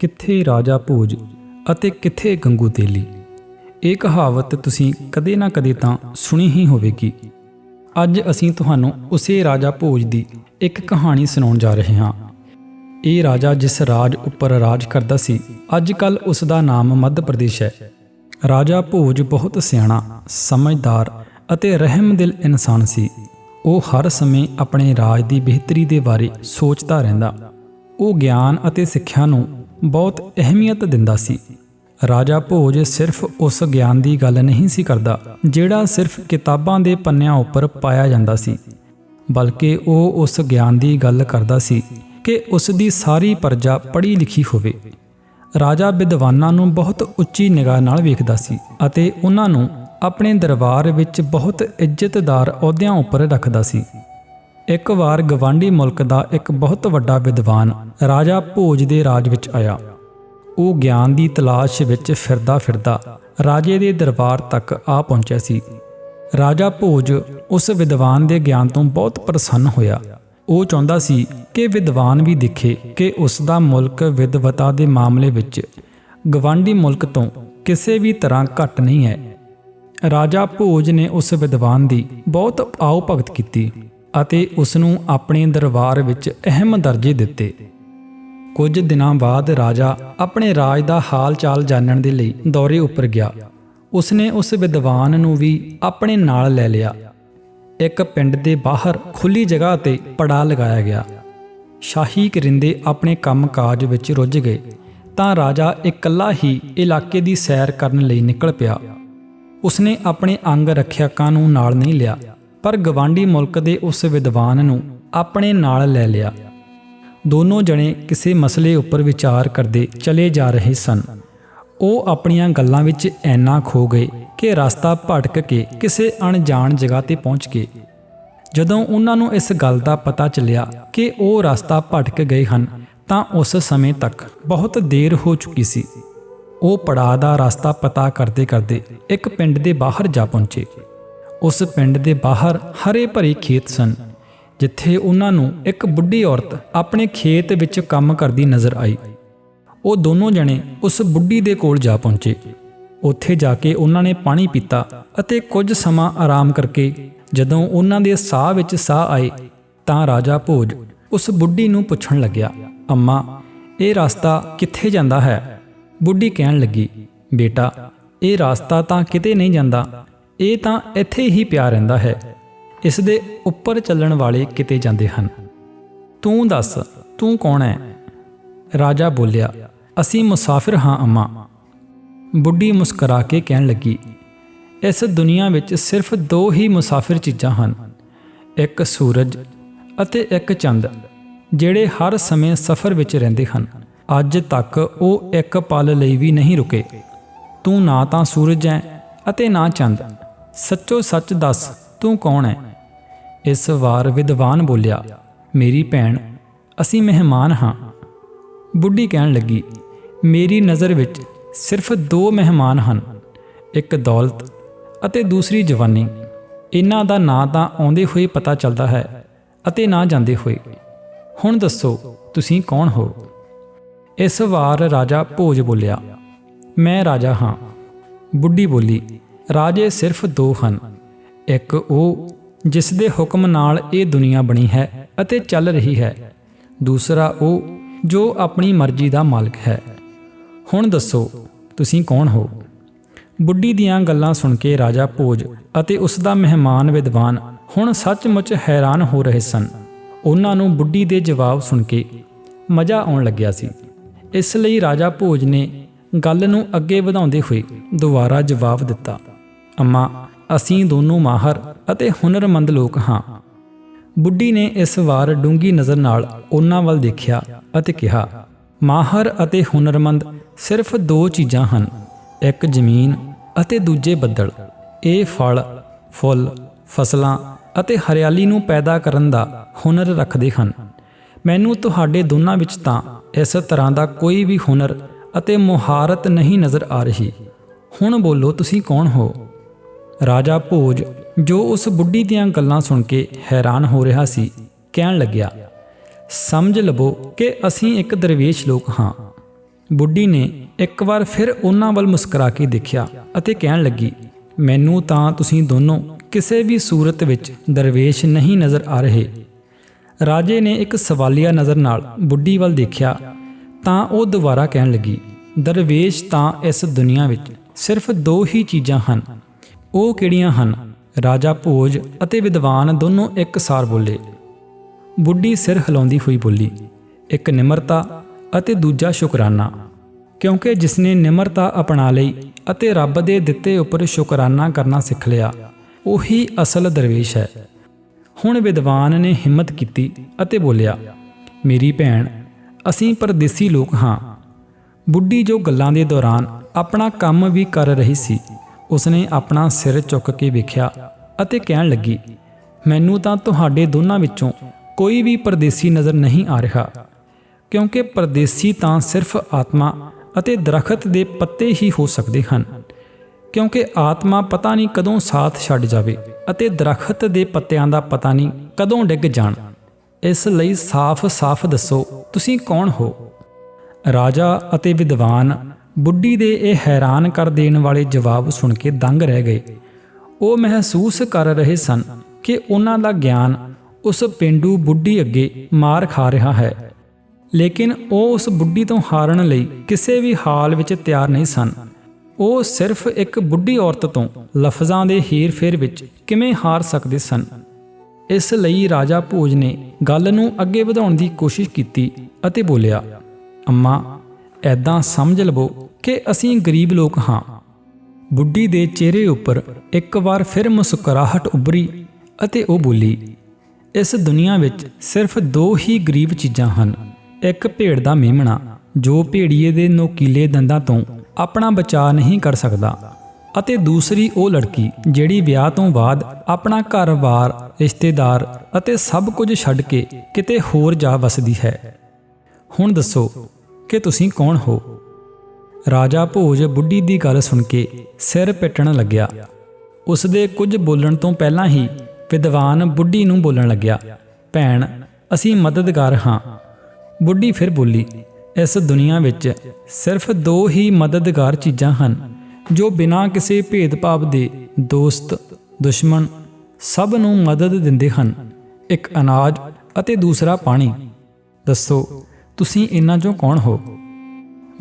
ਕਿੱਥੇ ਰਾਜਾ ਭੋਜ ਅਤੇ ਕਿੱਥੇ ਗੰਗੂ ਤੇਲੀ। ਇਹ ਕਹਾਵਤ ਤੁਸੀਂ ਕਦੇ ਨਾ ਕਦੇ ਤਾਂ ਸੁਣੀ ਹੀ ਹੋਵੇਗੀ। ਅੱਜ ਅਸੀਂ ਤੁਹਾਨੂੰ ਉਸੇ ਰਾਜਾ ਭੋਜ ਦੀ ਇੱਕ ਕਹਾਣੀ ਸੁਣਾਉਣ ਜਾ ਰਹੇ ਹਾਂ। ਇਹ ਰਾਜਾ ਜਿਸ ਰਾਜ ਉੱਪਰ ਰਾਜ ਕਰਦਾ ਸੀ ਅੱਜ ਕੱਲ ਉਸ ਦਾ ਨਾਮ ਮੱਧ ਪ੍ਰਦੇਸ਼ ਹੈ। ਰਾਜਾ ਭੋਜ ਬਹੁਤ ਸਿਆਣਾ, ਸਮਝਦਾਰ ਅਤੇ ਰਹਿਮਦਿਲ ਇਨਸਾਨ ਸੀ। ਉਹ ਹਰ ਸਮੇਂ ਆਪਣੇ ਰਾਜ ਦੀ ਬਿਹਤਰੀ ਦੇ ਬਾਰੇ ਸੋਚਦਾ ਰਹਿੰਦਾ। ਉਹ ਗਿਆਨ ਅਤੇ ਸਿੱਖਿਆ ਨੂੰ ਬਹੁਤ ਅਹਿਮੀਅਤ ਦਿੰਦਾ ਸੀ। ਰਾਜਾ ਭੋਜ ਸਿਰਫ ਉਸ ਗਿਆਨ ਦੀ ਗੱਲ ਨਹੀਂ ਸੀ ਕਰਦਾ, ਜਿਹੜਾ ਸਿਰਫ ਕਿਤਾਬਾਂ ਦੇ ਪੰਨਿਆਂ ਉੱਪਰ ਪਾਇਆ ਜਾਂਦਾ ਸੀ। ਬਲਕਿ ਉਹ ਉਸ ਗਿਆਨ ਦੀ ਗੱਲ ਕਰਦਾ ਸੀ ਕਿ ਉਸ ਦੀ ਸਾਰੀ ਪਰਜਾ ਪੜ੍ਹੀ ਲਿਖੀ ਹੋਵੇ। ਰਾਜਾ ਵਿਦਵਾਨਾਂ ਨੂੰ ਬਹੁਤ ਉੱਚੀ ਨਿਗਾਹ ਨਾਲ ਵੇਖਦਾ ਸੀ ਅਤੇ ਉਹਨਾਂ ਨੂੰ ਆਪਣੇ ਦਰਬਾਰ ਵਿੱਚ ਬਹੁਤ ਇੱਜ਼ਤਦਾਰ ਅਹੁਦਿਆਂ ਉੱਪਰ ਰੱਖਦਾ ਸੀ। ਇੱਕ ਵਾਰ ਗਵਾਂਢੀ ਮੁਲਕ ਦਾ ਇੱਕ ਬਹੁਤ ਵੱਡਾ ਵਿਦਵਾਨ ਰਾਜਾ ਭੋਜ ਦੇ ਰਾਜ ਵਿੱਚ ਆਇਆ। ਉਹ ਗਿਆਨ ਦੀ ਤਲਾਸ਼ ਵਿੱਚ ਫਿਰਦਾ ਫਿਰਦਾ ਰਾਜੇ ਦੇ ਦਰਬਾਰ ਤੱਕ ਆ ਪਹੁੰਚਿਆ ਸੀ। ਰਾਜਾ ਭੋਜ ਉਸ ਵਿਦਵਾਨ ਦੇ ਗਿਆਨ ਤੋਂ ਬਹੁਤ ਪ੍ਰਸੰਨ ਹੋਇਆ। ਉਹ ਚਾਹੁੰਦਾ ਸੀ ਕਿ ਵਿਦਵਾਨ ਵੀ ਦੇਖੇ ਕਿ ਉਸ ਦਾ ਮੁਲਕ ਵਿਦਵਤਾ ਦੇ ਮਾਮਲੇ ਵਿੱਚ ਗਵਾਂਢੀ ਮੁਲਕ ਤੋਂ ਕਿਸੇ ਵੀ ਤਰ੍ਹਾਂ ਘੱਟ ਨਹੀਂ ਹੈ। ਰਾਜਾ ਭੋਜ ਨੇ ਉਸ ਵਿਦਵਾਨ ਦੀ ਬਹੁਤ ਆਓ ਭਗਤ ਕੀਤੀ। ਅਤੇ ਉਸ ਨੂੰ ਆਪਣੇ ਦਰਬਾਰ ਵਿੱਚ ਅਹਿਮ ਦਰਜੇ ਦਿੱਤੇ। ਕੁਝ ਦਿਨਾਂ ਬਾਅਦ ਰਾਜਾ ਆਪਣੇ ਰਾਜ ਦਾ ਹਾਲ ਚਾਲ ਜਾਣਨ ਦੇ ਲਈ ਦੌਰੇ ਉੱਪਰ ਗਿਆ। ਉਸਨੇ ਉਸ ਵਿਦਵਾਨ ਨੂੰ ਵੀ ਆਪਣੇ ਨਾਲ ਲੈ ਲਿਆ। ਇੱਕ ਪਿੰਡ ਦੇ ਬਾਹਰ ਖੁੱਲੀ ਜਗ੍ਹਾ ਤੇ ਪੜਾ ਲਗਾਇਆ ਗਿਆ। ਸ਼ਾਹੀ ਕਰਿੰਦੇ ਆਪਣੇ ਕੰਮਕਾਜ ਵਿੱਚ ਰੁੱਝ ਗਏ, ਤਾਂ ਰਾਜਾ ਇਕੱਲਾ ਹੀ ਇਲਾਕੇ ਦੀ ਸੈਰ ਕਰਨ ਲਈ ਨਿਕਲ ਪਿਆ। ਉਸਨੇ ਆਪਣੇ ਅੰਗ ਰੱਖਿਆਕਾਂ ਨੂੰ ਨਾਲ ਨਹੀਂ ਲਿਆ। ਪਰ ਗਵਾਂਢੀ ਮੁਲਕ ਦੇ ਉਸ ਵਿਦਵਾਨ ਨੂੰ ਆਪਣੇ ਨਾਲ ਲੈ ਲਿਆ। ਦੋਨੋਂ ਜਣੇ ਕਿਸੇ ਮਸਲੇ ਉੱਪਰ ਵਿਚਾਰ ਕਰਦੇ ਚਲੇ ਜਾ ਰਹੇ ਸਨ। ਉਹ ਆਪਣੀਆਂ ਗੱਲਾਂ ਵਿੱਚ ਐਨਾ ਖੋ ਗਏ ਕਿ ਰਸਤਾ ਭਟਕ ਕੇ ਕਿਸੇ ਅਣਜਾਣ ਜਗ੍ਹਾ ਤੇ ਪਹੁੰਚ ਗਏ। ਜਦੋਂ ਉਹਨਾਂ ਨੂੰ ਇਸ ਗੱਲ ਦਾ ਪਤਾ ਚੱਲਿਆ ਕਿ ਉਹ ਰਸਤਾ ਭਟਕ ਗਏ ਹਨ, ਤਾਂ ਉਸ ਸਮੇਂ ਤੱਕ ਬਹੁਤ ਦੇਰ ਹੋ ਚੁੱਕੀ ਸੀ। ਉਹ ਪੜਾਅ ਦਾ ਰਸਤਾ ਪਤਾ ਕਰਦੇ ਕਰਦੇ ਇੱਕ ਪਿੰਡ ਦੇ ਬਾਹਰ ਜਾ ਪਹੁੰਚੇ। ਉਸ ਪਿੰਡ ਦੇ ਬਾਹਰ ਹਰੇ ਭਰੇ ਖੇਤ ਸਨ, ਜਿੱਥੇ ਉਹਨਾਂ ਨੂੰ ਇੱਕ ਬੁੱਢੀ ਔਰਤ ਆਪਣੇ ਖੇਤ ਵਿੱਚ ਕੰਮ ਕਰਦੀ ਨਜ਼ਰ ਆਈ। ਉਹ ਦੋਨੋਂ ਜਣੇ ਉਸ ਬੁੱਢੀ ਦੇ ਕੋਲ ਜਾ ਪਹੁੰਚੇ। ਉੱਥੇ ਜਾ ਕੇ ਉਹਨਾਂ ਨੇ ਪਾਣੀ ਪੀਤਾ ਅਤੇ ਕੁਝ ਸਮਾਂ ਆਰਾਮ ਕਰਕੇ ਜਦੋਂ ਉਹਨਾਂ ਦੇ ਸਾਹ ਵਿੱਚ ਸਾਹ ਆਏ ਤਾਂ ਰਾਜਾ ਭੋਜ ਉਸ ਬੁੱਢੀ ਨੂੰ ਪੁੱਛਣ ਲੱਗਿਆ, ਅੰਮਾ, ਇਹ ਰਸਤਾ ਕਿੱਥੇ ਜਾਂਦਾ ਹੈ? ਬੁੱਢੀ ਕਹਿਣ ਲੱਗੀ, ਬੇਟਾ, ਇਹ ਰਸਤਾ ਤਾਂ ਕਿਤੇ ਨਹੀਂ ਜਾਂਦਾ। ਇਹ ਤਾਂ ਇੱਥੇ ਹੀ ਪਿਆ ਰਹਿੰਦਾ ਹੈ। ਇਸ ਦੇ ਉੱਪਰ ਚੱਲਣ ਵਾਲੇ ਕਿਤੇ ਜਾਂਦੇ ਹਨ। ਤੂੰ ਦੱਸ, ਤੂੰ ਕੌਣ ਹੈ? ਰਾਜਾ ਬੋਲਿਆ, ਅਸੀਂ ਮੁਸਾਫਿਰ ਹਾਂ, ਅੰਮਾ। ਬੁੱਢੀ ਮੁਸਕਰਾ ਕੇ ਕਹਿਣ ਲੱਗੀ, ਇਸ ਦੁਨੀਆ ਵਿੱਚ ਸਿਰਫ ਦੋ ਹੀ ਮੁਸਾਫਿਰ ਚੀਜ਼ਾਂ ਹਨ, ਇੱਕ ਸੂਰਜ ਅਤੇ ਇੱਕ ਚੰਦ, ਜਿਹੜੇ ਹਰ ਸਮੇਂ ਸਫ਼ਰ ਵਿੱਚ ਰਹਿੰਦੇ ਹਨ। ਅੱਜ ਤੱਕ ਉਹ ਇੱਕ ਪਲ ਲਈ ਵੀ ਨਹੀਂ ਰੁਕੇ। ਤੂੰ ਨਾ ਤਾਂ ਸੂਰਜ ਹੈ ਅਤੇ ਨਾ ਚੰਦ। ਸੱਚੋ ਸੱਚ ਦੱਸ ਤੂੰ ਕੌਣ ਹੈ? ਇਸ ਵਾਰ ਵਿਦਵਾਨ ਬੋਲਿਆ, ਮੇਰੀ ਭੈਣ, ਅਸੀਂ ਮਹਿਮਾਨ ਹਾਂ। ਬੁੱਢੀ ਕਹਿਣ ਲੱਗੀ, ਮੇਰੀ ਨਜ਼ਰ ਵਿੱਚ ਸਿਰਫ ਦੋ ਮਹਿਮਾਨ ਹਨ, ਇੱਕ ਦੌਲਤ ਅਤੇ ਦੂਸਰੀ ਜਵਾਨੀ। ਇਹਨਾਂ ਦਾ ਨਾਂ ਤਾਂ ਆਉਂਦੇ ਹੋਏ ਪਤਾ ਚੱਲਦਾ ਹੈ ਅਤੇ ਨਾ ਜਾਂਦੇ ਹੋਏ। ਹੁਣ ਦੱਸੋ, ਤੁਸੀਂ ਕੌਣ ਹੋ? ਇਸ ਵਾਰ ਰਾਜਾ ਭੋਜ ਬੋਲਿਆ, ਮੈਂ ਰਾਜਾ ਹਾਂ। ਬੁੱਢੀ ਬੋਲੀ ਰਾਜੇ ਸਿਰਫ ਦੋ ਹਨ। ਇੱਕ ਉਹ ਜਿਸ ਦੇ ਹੁਕਮ ਨਾਲ ਇਹ ਦੁਨੀਆ ਬਣੀ ਹੈ ਅਤੇ ਚੱਲ ਰਹੀ ਹੈ। ਦੂਸਰਾ ਉਹ ਜੋ ਆਪਣੀ ਮਰਜ਼ੀ ਦਾ ਮਾਲਕ ਹੈ। ਹੁਣ ਦੱਸੋ, ਤੁਸੀਂ ਕੌਣ ਹੋ? ਬੁੱਢੀ ਦੀਆਂ ਗੱਲਾਂ ਸੁਣ ਕੇ ਰਾਜਾ ਭੋਜ ਅਤੇ ਉਸ ਦਾ ਮਹਿਮਾਨ ਵਿਦਵਾਨ ਹੁਣ ਸੱਚਮੁੱਚ ਹੈਰਾਨ ਹੋ ਰਹੇ ਸਨ। ਉਹਨਾਂ ਨੂੰ ਬੁੱਢੀ ਦੇ ਜਵਾਬ ਸੁਣ ਕੇ ਮਜ਼ਾ ਆਉਣ ਲੱਗਿਆ ਸੀ। ਇਸ ਲਈ ਰਾਜਾ ਭੋਜ ਨੇ ਗੱਲ ਨੂੰ ਅੱਗੇ ਵਧਾਉਂਦੇ ਹੋਏ ਦੁਬਾਰਾ ਜਵਾਬ ਦਿੱਤਾ। ਅੰਮਾ, ਅਸੀਂ ਦੋਨੋਂ ਮਾਹਰ ਅਤੇ ਹੁਨਰਮੰਦ ਲੋਕ ਹਾਂ। ਬੁੱਢੀ ਨੇ ਇਸ ਵਾਰ ਡੂੰਗੀ ਨਜ਼ਰ ਨਾਲ ਉਹਨਾਂ ਵੱਲ ਦੇਖਿਆ ਅਤੇ ਕਿਹਾ, ਮਾਹਰ ਅਤੇ ਹੁਨਰਮੰਦ ਸਿਰਫ ਦੋ ਚੀਜ਼ਾਂ ਹਨ, ਇੱਕ ਜ਼ਮੀਨ ਅਤੇ ਦੂਜੇ ਬੱਦਲ। ਇਹ ਫਲ, ਫੁੱਲ, ਫਸਲਾਂ ਅਤੇ ਹਰਿਆਲੀ ਨੂੰ ਪੈਦਾ ਕਰਨ ਦਾ ਹੁਨਰ ਰੱਖਦੇ ਹਨ। ਮੈਨੂੰ ਤੁਹਾਡੇ ਦੋਨਾਂ ਵਿੱਚ ਤਾਂ ਇਸ ਤਰ੍ਹਾਂ ਦਾ ਕੋਈ ਵੀ ਹੁਨਰ ਅਤੇ ਮੁਹਾਰਤ ਨਹੀਂ ਨਜ਼ਰ ਆ ਰਹੀ। ਹੁਣ ਬੋਲੋ, ਤੁਸੀਂ ਕੌਣ ਹੋ? ਰਾਜਾ ਭੋਜ, ਜੋ ਉਸ ਬੁੱਢੀ ਦੀਆਂ ਗੱਲਾਂ ਸੁਣ ਕੇ ਹੈਰਾਨ ਹੋ ਰਿਹਾ ਸੀ, ਕਹਿਣ ਲੱਗਿਆ, ਸਮਝ ਲਵੋ ਕਿ ਅਸੀਂ ਇੱਕ ਦਰਵੇਸ਼ ਲੋਕ ਹਾਂ। ਬੁੱਢੀ ਨੇ ਇੱਕ ਵਾਰ ਫਿਰ ਉਹਨਾਂ ਵੱਲ ਮੁਸਕਰਾ ਕੇ ਦੇਖਿਆ ਅਤੇ ਕਹਿਣ ਲੱਗੀ, ਮੈਨੂੰ ਤਾਂ ਤੁਸੀਂ ਦੋਨੋਂ ਕਿਸੇ ਵੀ ਸੂਰਤ ਵਿੱਚ ਦਰਵੇਸ਼ ਨਹੀਂ ਨਜ਼ਰ ਆ ਰਹੇ। ਰਾਜੇ ਨੇ ਇੱਕ ਸਵਾਲੀਆ ਨਜ਼ਰ ਨਾਲ ਬੁੱਢੀ ਵੱਲ ਦੇਖਿਆ, ਤਾਂ ਉਹ ਦੁਬਾਰਾ ਕਹਿਣ ਲੱਗੀ, ਦਰਵੇਸ਼ ਤਾਂ ਇਸ ਦੁਨੀਆ ਵਿੱਚ ਸਿਰਫ ਦੋ ਹੀ ਚੀਜ਼ਾਂ ਹਨ ਉਹ ਕਿਹੜੀਆਂ ਹਨ? ਰਾਜਾ ਭੋਜ ਅਤੇ ਵਿਦਵਾਨ ਦੋਨੋਂ ਇੱਕ ਸਾਰ ਬੋਲੇ। ਬੁੱਢੀ ਸਿਰ ਹਿਲਾਉਂਦੀ ਹੋਈ ਬੋਲੀ, ਇੱਕ ਨਿਮਰਤਾ ਅਤੇ ਦੂਜਾ ਸ਼ੁਕਰਾਨਾ। ਕਿਉਂਕਿ ਜਿਸਨੇ ਨਿਮਰਤਾ ਅਪਣਾ ਲਈ ਅਤੇ ਰੱਬ ਦੇ ਦਿੱਤੇ ਉੱਪਰ ਸ਼ੁਕਰਾਨਾ ਕਰਨਾ ਸਿੱਖ ਲਿਆ, ਉਹੀ ਅਸਲ ਦਰਵੇਸ਼ ਹੈ। ਹੁਣ ਵਿਦਵਾਨ ਨੇ ਹਿੰਮਤ ਕੀਤੀ ਅਤੇ ਬੋਲਿਆ, ਮੇਰੀ ਭੈਣ, ਅਸੀਂ ਪਰਦੇਸੀ ਲੋਕ ਹਾਂ। ਬੁੱਢੀ ਜੋ ਗੱਲਾਂ ਦੇ ਦੌਰਾਨ ਆਪਣਾ ਕੰਮ ਵੀ ਕਰ ਰਹੀ ਸੀ ਉਸਨੇ ਆਪਣਾ ਸਿਰ ਚੁੱਕ ਕੇ ਵੇਖਿਆ ਅਤੇ ਕਹਿਣ ਲੱਗੀ, ਮੈਨੂੰ ਤਾਂ ਤੁਹਾਡੇ ਦੋਨਾਂ ਵਿੱਚੋਂ ਕੋਈ ਵੀ ਪਰਦੇਸੀ ਨਜ਼ਰ ਨਹੀਂ ਆ ਰਿਹਾ, ਕਿਉਂਕਿ ਪਰਦੇਸੀ ਤਾਂ ਸਿਰਫ ਆਤਮਾ ਅਤੇ ਦਰਖਤ ਦੇ ਪੱਤੇ ਹੀ ਹੋ ਸਕਦੇ ਹਨ, ਕਿਉਂਕਿ ਆਤਮਾ ਪਤਾ ਨਹੀਂ ਕਦੋਂ ਸਾਥ ਛੱਡ ਜਾਵੇ ਅਤੇ ਦਰਖਤ ਦੇ ਪੱਤਿਆਂ ਦਾ ਪਤਾ ਨਹੀਂ ਕਦੋਂ ਡਿੱਗ ਜਾਣ। ਇਸ ਲਈ ਸਾਫ਼-ਸਾਫ਼ ਦੱਸੋ, ਤੁਸੀਂ ਕੌਣ ਹੋ? ਰਾਜਾ ਅਤੇ ਵਿਦਵਾਨ ਬੁੱਢੀ ਦੇ ਇਹ ਹੈਰਾਨ ਕਰ ਦੇਣ ਵਾਲੇ ਜਵਾਬ ਸੁਣ ਕੇ ਦੰਗ ਰਹਿ ਗਏ। ਉਹ ਮਹਿਸੂਸ ਕਰ ਰਹੇ ਸਨ ਕਿ ਉਹਨਾਂ ਦਾ ਗਿਆਨ ਉਸ ਪਿੰਡੂ ਬੁੱਢੀ ਅੱਗੇ ਮਾਰ ਖਾ ਰਿਹਾ ਹੈ। ਲੇਕਿਨ ਉਹ ਉਸ ਬੁੱਢੀ ਤੋਂ ਹਾਰਨ ਲਈ ਕਿਸੇ ਵੀ ਹਾਲ ਵਿੱਚ ਤਿਆਰ ਨਹੀਂ ਸਨ। ਉਹ ਸਿਰਫ ਇੱਕ ਬੁੱਢੀ ਔਰਤ ਤੋਂ ਲਫ਼ਜ਼ਾਂ ਦੇ ਹੀਰ-ਫੇਰ ਵਿੱਚ ਕਿਵੇਂ ਹਾਰ ਸਕਦੇ ਸਨ। ਇਸ ਲਈ ਰਾਜਾ ਭੋਜ ਨੇ ਗੱਲ ਨੂੰ ਅੱਗੇ ਵਧਾਉਣ ਦੀ ਕੋਸ਼ਿਸ਼ ਕੀਤੀ ਅਤੇ ਬੋਲਿਆ, ਅੰਮਾ ਐਦਾਂ ਸਮਝ ਲਵੋ ਕਿ ਅਸੀਂ ਗਰੀਬ ਲੋਕ ਹਾਂ। ਬੁੱਢੀ ਦੇ ਚਿਹਰੇ ਉੱਪਰ ਇੱਕ ਵਾਰ ਫਿਰ ਮੁਸਕਰਾਹਟ ਉੱਭਰੀ ਅਤੇ ਉਹ ਬੋਲੀ, ਇਸ ਦੁਨੀਆ ਵਿੱਚ ਸਿਰਫ ਦੋ ਹੀ ਗਰੀਬ ਚੀਜ਼ਾਂ ਹਨ, ਇੱਕ ਭੇੜ ਦਾ ਮੇਮਣਾ, ਜੋ ਭੇੜੀਏ ਦੇ ਨੋਕੀਲੇ ਦੰਦਾਂ ਤੋਂ ਆਪਣਾ ਬਚਾਅ ਨਹੀਂ ਕਰ ਸਕਦਾ, ਅਤੇ ਦੂਸਰੀ ਉਹ ਲੜਕੀ ਜਿਹੜੀ ਵਿਆਹ ਤੋਂ ਬਾਅਦ ਆਪਣਾ ਘਰ-ਬਾਰ, ਰਿਸ਼ਤੇਦਾਰ ਅਤੇ ਸਭ ਕੁਝ ਛੱਡ ਕੇ ਕਿਤੇ ਹੋਰ ਜਾ ਵਸਦੀ ਹੈ। ਹੁਣ ਦੱਸੋ ਕਿ ਤੁਸੀਂ ਕੌਣ ਹੋ? ਰਾਜਾ ਭੋਜ ਬੁੱਢੀ ਦੀ ਗੱਲ ਸੁਣ ਕੇ ਸਿਰ ਪਿੱਟਣ ਲੱਗਿਆ। ਉਸ ਦੇ ਕੁਝ ਬੋਲਣ ਤੋਂ ਪਹਿਲਾਂ ਹੀ ਵਿਦਵਾਨ ਬੁੱਢੀ ਨੂੰ ਬੋਲਣ ਲੱਗਿਆ, ਭੈਣ, ਅਸੀਂ ਮਦਦਗਾਰ ਹਾਂ। ਬੁੱਢੀ ਫਿਰ ਬੋਲੀ, ਇਸ ਦੁਨੀਆ ਵਿੱਚ ਸਿਰਫ ਦੋ ਹੀ ਮਦਦਗਾਰ ਚੀਜ਼ਾਂ ਹਨ, ਜੋ ਬਿਨਾਂ ਕਿਸੇ ਭੇਦਭਾਵ ਦੇ ਦੋਸਤ, ਦੁਸ਼ਮਣ ਸਭ ਨੂੰ ਮਦਦ ਦਿੰਦੇ ਹਨ। ਇੱਕ ਅਨਾਜ ਅਤੇ ਦੂਸਰਾ ਪਾਣੀ। ਦੱਸੋ ਤੁਸੀਂ ਇਹਨਾਂ ਚੋਂ ਕੌਣ ਹੋ?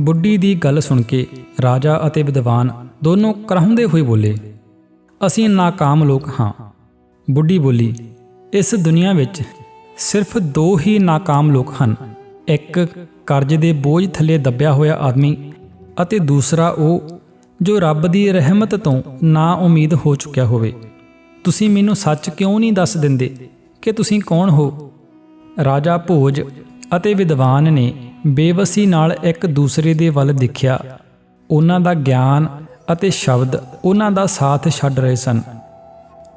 ਬੁੱਢੀ ਦੀ ਗੱਲ ਸੁਣ ਕੇ ਰਾਜਾ ਅਤੇ ਵਿਦਵਾਨ ਦੋਨੋਂ ਕਰਾਹੁੰਦੇ ਹੋਏ ਬੋਲੇ, ਅਸੀਂ ਨਾਕਾਮ ਲੋਕ ਹਾਂ। ਬੁੱਢੀ ਬੋਲੀ, ਇਸ ਦੁਨੀਆ ਵਿੱਚ ਸਿਰਫ ਦੋ ਹੀ ਨਾਕਾਮ ਲੋਕ ਹਨ। ਇੱਕ ਕਰਜ਼ ਦੇ ਬੋਝ ਥੱਲੇ ਦੱਬਿਆ ਹੋਇਆ ਆਦਮੀ ਅਤੇ ਦੂਸਰਾ ਉਹ ਜੋ ਰੱਬ ਦੀ ਰਹਿਮਤ ਤੋਂ ਨਾ ਉਮੀਦ ਹੋ ਚੁੱਕਿਆ ਹੋਵੇ। ਤੁਸੀਂ ਮੈਨੂੰ ਸੱਚ ਕਿਉਂ ਨਹੀਂ ਦੱਸ ਦਿੰਦੇ ਕਿ ਤੁਸੀਂ ਕੌਣ ਹੋ? ਰਾਜਾ ਭੋਜ ਅਤੇ ਵਿਦਵਾਨ ਨੇ ਬੇਵਸੀ ਨਾਲ ਇੱਕ ਦੂਸਰੇ ਦੇ ਵੱਲ ਦੇਖਿਆ। ਉਹਨਾਂ ਦਾ ਗਿਆਨ ਅਤੇ ਸ਼ਬਦ ਉਹਨਾਂ ਦਾ ਸਾਥ ਛੱਡ ਰਹੇ ਸਨ।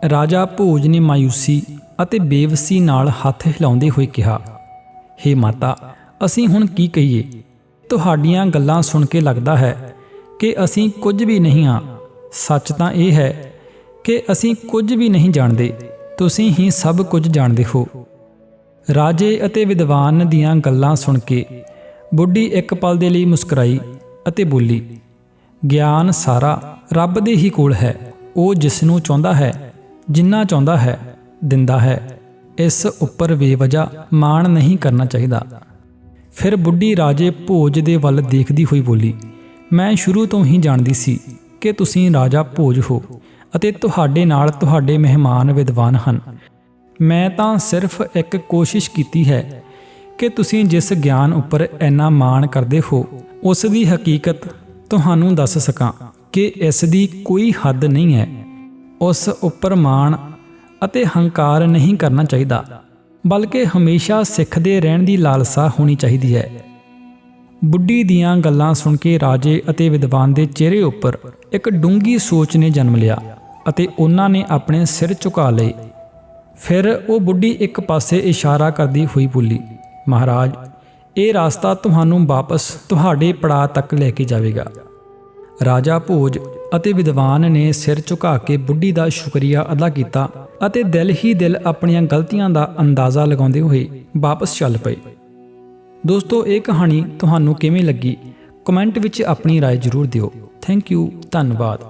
ਰਾਜਾ ਭੋਜ ਨੇ ਮਾਇੂਸੀ ਅਤੇ ਬੇਵਸੀ ਨਾਲ ਹੱਥ ਹਿਲਾਉਂਦੇ ਹੋਏ ਕਿਹਾ हे ਮਾਤਾ, ਅਸੀਂ ਹੁਣ ਕੀ ਕਹੀਏ? ਤੁਹਾਡੀਆਂ ਗੱਲਾਂ ਸੁਣ ਕੇ ਲੱਗਦਾ ਹੈ ਕਿ ਅਸੀਂ ਕੁਝ ਵੀ ਨਹੀਂ ਹਾਂ। ਸੱਚ ਤਾਂ ਇਹ ਹੈ ਕਿ ਅਸੀਂ ਕੁਝ ਵੀ ਨਹੀਂ ਜਾਣਦੇ। ਤੁਸੀਂ ਹੀ ਸਭ ਕੁਝ ਜਾਣਦੇ ਹੋ। ਰਾਜੇ ਅਤੇ ਵਿਦਵਾਨ ਦੀਆਂ ਗੱਲਾਂ ਸੁਣ ਕੇ ਬੁੱਢੀ ਇੱਕ ਪਲ ਦੇ ਲਈ ਮੁਸਕਰਾਈ ਅਤੇ ਬੋਲੀ, ਗਿਆਨ ਸਾਰਾ ਰੱਬ ਦੇ ਹੀ ਕੋਲ ਹੈ। ਉਹ ਜਿਸ ਨੂੰ ਚਾਹੁੰਦਾ ਹੈ, ਜਿੰਨਾ ਚਾਹੁੰਦਾ ਹੈ, ਦਿੰਦਾ ਹੈ। ਇਸ ਉੱਪਰ ਬੇਵਜ੍ਹਾ ਮਾਣ ਨਹੀਂ ਕਰਨਾ ਚਾਹੀਦਾ। ਫਿਰ ਬੁੱਢੀ ਰਾਜੇ ਭੋਜ ਦੇ ਵੱਲ ਦੇਖਦੀ ਹੋਈ ਬੋਲੀ, ਮੈਂ ਸ਼ੁਰੂ ਤੋਂ ਹੀ ਜਾਣਦੀ ਸੀ ਕਿ ਤੁਸੀਂ ਰਾਜਾ ਭੋਜ ਹੋ ਅਤੇ ਤੁਹਾਡੇ ਨਾਲ ਤੁਹਾਡੇ ਮਹਿਮਾਨ ਵਿਦਵਾਨ ਹਨ। ਮੈਂ ਤਾਂ ਸਿਰਫ ਇੱਕ ਕੋਸ਼ਿਸ਼ ਕੀਤੀ ਹੈ ਕਿ ਤੁਸੀਂ ਜਿਸ ਗਿਆਨ ਉੱਪਰ ਇੰਨਾ ਮਾਣ ਕਰਦੇ ਹੋ, ਉਸ ਦੀ ਹਕੀਕਤ ਤੁਹਾਨੂੰ ਦੱਸ ਸਕਾਂ ਕਿ ਇਸ ਦੀ ਕੋਈ ਹੱਦ ਨਹੀਂ ਹੈ। ਉਸ ਉੱਪਰ ਮਾਣ ਅਤੇ ਹੰਕਾਰ ਨਹੀਂ ਕਰਨਾ ਚਾਹੀਦਾ, ਬਲਕਿ ਹਮੇਸ਼ਾ ਸਿੱਖਦੇ ਰਹਿਣ ਦੀ ਲਾਲਸਾ ਹੋਣੀ ਚਾਹੀਦੀ ਹੈ। ਬੁੱਢੀ ਦੀਆਂ ਗੱਲਾਂ ਸੁਣ ਕੇ ਰਾਜੇ ਅਤੇ ਵਿਦਵਾਨ ਦੇ ਚਿਹਰੇ ਉੱਪਰ ਇੱਕ ਡੂੰਗੀ ਸੋਚ ਨੇ ਜਨਮ ਲਿਆ ਅਤੇ ਉਹਨਾਂ ਨੇ ਆਪਣੇ ਸਿਰ ਝੁਕਾ ਲਏ। ਫਿਰ ਉਹ ਬੁੱਢੀ ਇੱਕ ਪਾਸੇ ਇਸ਼ਾਰਾ ਕਰਦੀ ਹੋਈ ਬੋਲੀ ਮਹਾਰਾਜ ਇਹ ਰਸਤਾ ਤੁਹਾਨੂੰ ਵਾਪਸ ਤੁਹਾਡੇ ਪੜਾਅ ਤੱਕ ਲੈ ਕੇ ਜਾਵੇਗਾ ਰਾਜਾ ਭੋਜ ਅਤੇ ਵਿਦਵਾਨ ਨੇ ਸਿਰ ਝੁਕਾ ਕੇ ਬੁੱਢੀ ਦਾ ਸ਼ੁਕਰੀਆ ਅਦਾ ਕੀਤਾ ਅਤੇ ਦਿਲ ਹੀ ਦਿਲ ਆਪਣੀਆਂ ਗਲਤੀਆਂ ਦਾ ਅੰਦਾਜ਼ਾ ਲਗਾਉਂਦੇ ਹੋਏ ਵਾਪਸ ਚੱਲ ਪਏ ਦੋਸਤੋ ਇਹ ਕਹਾਣੀ ਤੁਹਾਨੂੰ ਕਿਵੇਂ ਲੱਗੀ ਕਮੈਂਟ ਵਿੱਚ ਆਪਣੀ رائے ਜ਼ਰੂਰ ਦਿਓ ਥੈਂਕ ਯੂ ਧੰਨਵਾਦ